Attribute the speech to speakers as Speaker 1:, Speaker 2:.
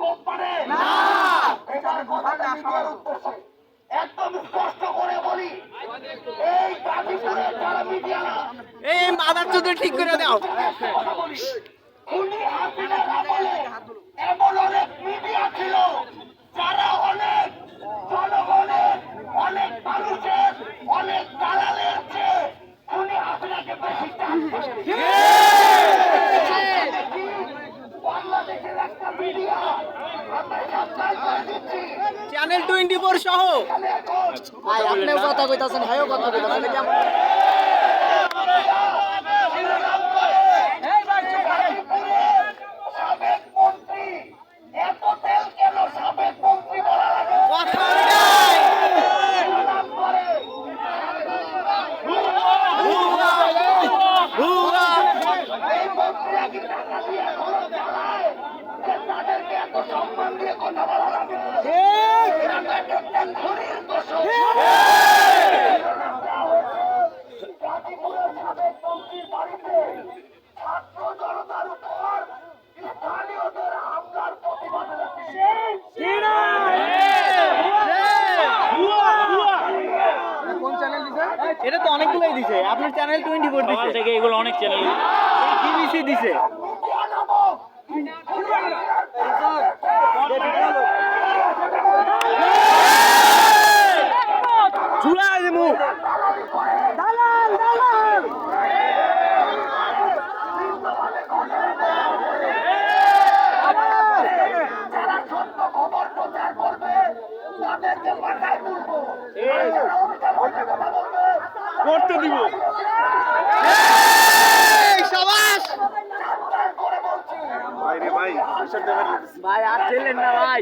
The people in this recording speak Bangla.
Speaker 1: কোপ পারে
Speaker 2: না।
Speaker 1: এটার কথাটা মিডিয়ার উদ্দেশ্যে একদম স্পষ্ট করে বলি। এই গাজীপুরে যারা মিডিয়া
Speaker 2: এই মাদার চোদ্দ ঠিক করে দাও।
Speaker 1: কথা বলি। আমলে এমন অনেক মিডিয়া ছিল। যারা অনেক জনগণের অনেক মানুষের অনেক দালালের চেয়ে হাসিনাকে বেশি
Speaker 2: চ্যানেল টোয়েন্টি ফোর সহ। ভাই আপনিও কথা কইতাছেন ভাইও কথা কইতাছেন কেমন?
Speaker 1: মন্ত্রী টাকা দিয়ে সম্মান দিয়ে কথা বলা লাগে ছাত্র জনতার উপর স্থানীয়দের হামলার প্রতিবাদে
Speaker 2: এটা তো অনেকগুলোই দিছে। আপনার চ্যানেল টোয়েন্টি ফোর দিছে
Speaker 3: থেকে এগুলো অনেক চ্যানেল
Speaker 2: বিবিসি দিছে
Speaker 1: মিডিয়া নামক
Speaker 2: ঝুলা দেবো দালাল দালাল
Speaker 1: যারা সত্য খবর প্রচার করবে তাদেরকে মাথায় তুলবো আর যারা উল্টা পাল্টা কথা বলবে
Speaker 2: করতে দিব। ভাই আর ছিলেন না ভাই।